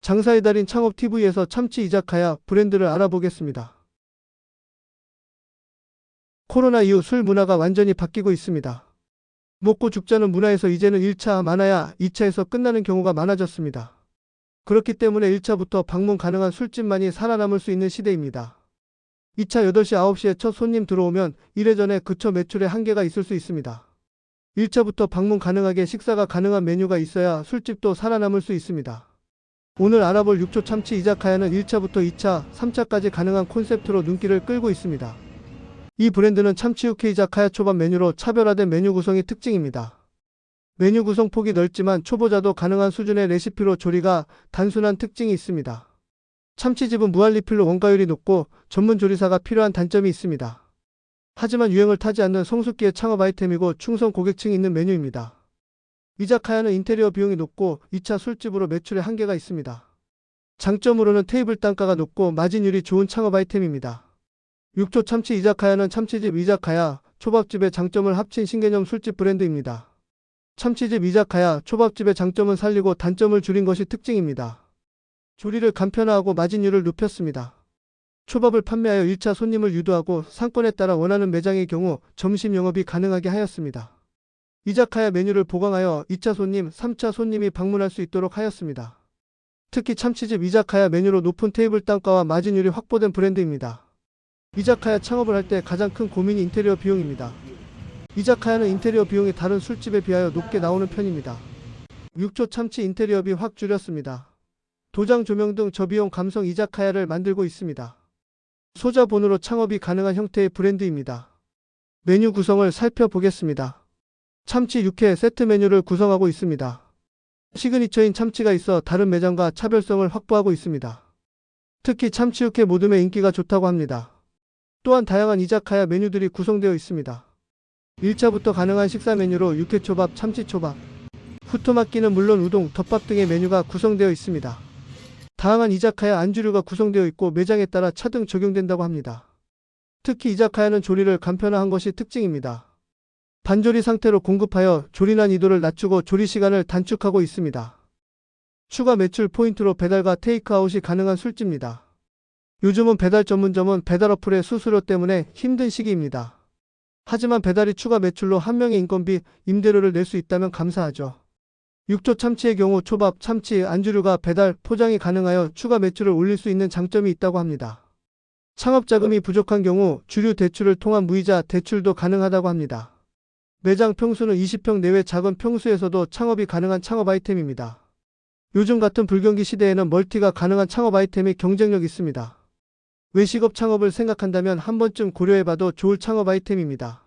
장사의 달인 창업TV에서 참치 이자카야 브랜드를 알아보겠습니다. 코로나 이후 술 문화가 완전히 바뀌고 있습니다. 먹고 죽자는 문화에서 이제는 1차 많아야 2차에서 끝나는 경우가 많아졌습니다. 그렇기 때문에 1차부터 방문 가능한 술집만이 살아남을 수 있는 시대입니다. 2차 8시 9시에 첫 손님 들어오면 이래전에 그처 매출에 한계가 있을 수 있습니다. 1차부터 방문 가능하게 식사가 가능한 메뉴가 있어야 술집도 살아남을 수 있습니다. 오늘 알아볼 6초 참치 이자카야는 1차부터 2차, 3차까지 가능한 콘셉트로 눈길을 끌고 있습니다. 이 브랜드는 참치 육회 이자카야 초밥 메뉴로 차별화된 메뉴 구성이 특징입니다. 메뉴 구성 폭이 넓지만 초보자도 가능한 수준의 레시피로 조리가 단순한 특징이 있습니다. 참치집은 무한리필로 원가율이 높고 전문 조리사가 필요한 단점이 있습니다. 하지만 유행을 타지 않는 성숙기의 창업 아이템이고 충성 고객층이 있는 메뉴입니다. 이자카야는 인테리어 비용이 높고 2차 술집으로 매출에 한계가 있습니다. 장점으로는 테이블 단가가 높고 마진율이 좋은 창업 아이템입니다. 6초 참치 이자카야는 참치집 이자카야, 초밥집의 장점을 합친 신개념 술집 브랜드입니다. 참치집 이자카야, 초밥집의 장점은 살리고 단점을 줄인 것이 특징입니다. 조리를 간편화하고 마진율을 높였습니다. 초밥을 판매하여 1차 손님을 유도하고 상권에 따라 원하는 매장의 경우 점심 영업이 가능하게 하였습니다. 이자카야 메뉴를 보강하여 2차 손님, 3차 손님이 방문할 수 있도록 하였습니다. 특히 참치집 이자카야 메뉴로 높은 테이블 단가와 마진율이 확보된 브랜드입니다. 이자카야 창업을 할 때 가장 큰 고민이 인테리어 비용입니다. 이자카야는 인테리어 비용이 다른 술집에 비하여 높게 나오는 편입니다. 6초 참치 인테리어비 확 줄였습니다. 도장 조명 등 저비용 감성 이자카야를 만들고 있습니다. 소자본으로 창업이 가능한 형태의 브랜드입니다. 메뉴 구성을 살펴보겠습니다. 참치 육회 세트 메뉴를 구성하고 있습니다. 시그니처인 참치가 있어 다른 매장과 차별성을 확보하고 있습니다. 특히 참치 육회 모듬의 인기가 좋다고 합니다. 또한 다양한 이자카야 메뉴들이 구성되어 있습니다. 1차부터 가능한 식사 메뉴로 육회초밥, 참치초밥, 후토마끼는 물론 우동, 덮밥 등의 메뉴가 구성되어 있습니다. 다양한 이자카야 안주류가 구성되어 있고 매장에 따라 차 등 적용된다고 합니다. 특히 이자카야는 조리를 간편화한 것이 특징입니다. 반조리 상태로 공급하여 조리난 이도를 낮추고 조리 시간을 단축하고 있습니다. 추가 매출 포인트로 배달과 테이크아웃이 가능한 술집입니다. 요즘은 배달 전문점은 배달 어플의 수수료 때문에 힘든 시기입니다. 하지만 배달이 추가 매출로 한 명의 인건비, 임대료를 낼 수 있다면 감사하죠. 육조 참치의 경우 초밥, 참치, 안주류가 배달, 포장이 가능하여 추가 매출을 올릴 수 있는 장점이 있다고 합니다. 창업 자금이 부족한 경우 주류 대출을 통한 무이자 대출도 가능하다고 합니다. 매장 평수는 20평 내외 작은 평수에서도 창업이 가능한 창업 아이템입니다. 요즘 같은 불경기 시대에는 멀티가 가능한 창업 아이템이 경쟁력 있습니다. 외식업 창업을 생각한다면 한 번쯤 고려해봐도 좋을 창업 아이템입니다.